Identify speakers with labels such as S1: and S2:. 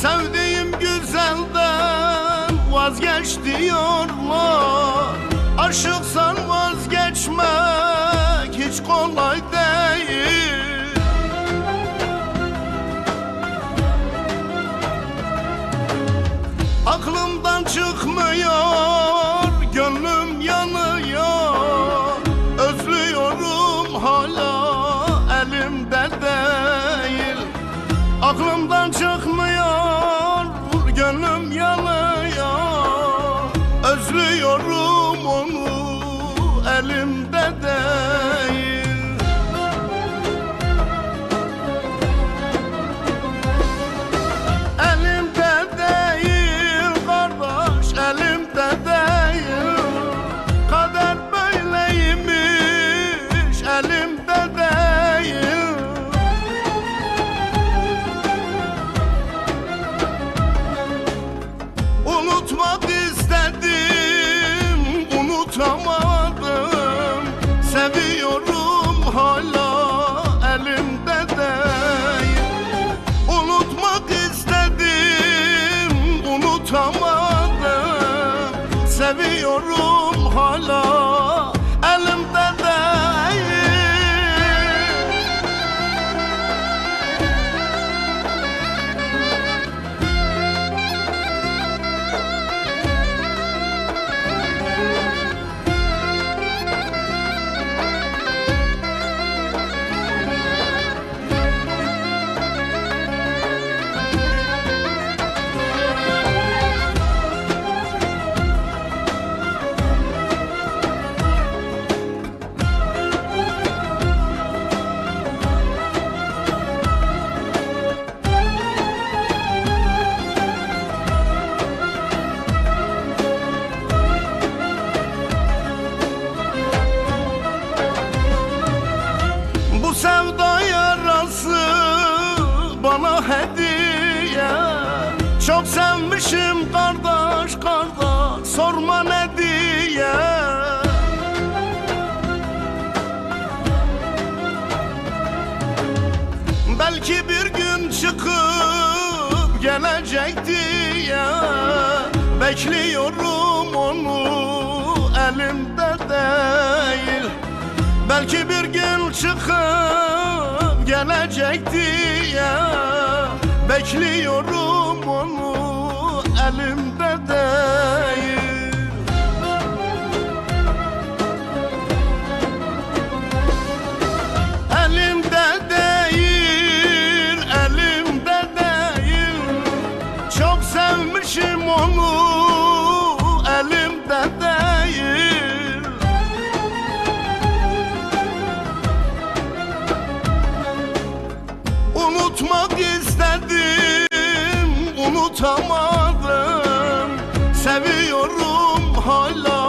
S1: Sevdiğim güzelden vazgeç diyorlar. Aşıksan vazgeçmek hiç kolay değil. Aklımdan çıkmıyor, gönlüm yanıyor. Özlüyorum hala elimde değil. Aklımdan çıkmıyor, onu elimde değil unutamadım Seviyorum hala bana hediye Çok sevmişim kardeş kardeş. Sorma ne diye. Belki bir gün çıkıp gelecek diye. Bekliyorum onu elimde değil. Belki bir gün çıkıp gelecek diye Bekliyorum onu elimde değil unutamadım. Seviyorum hala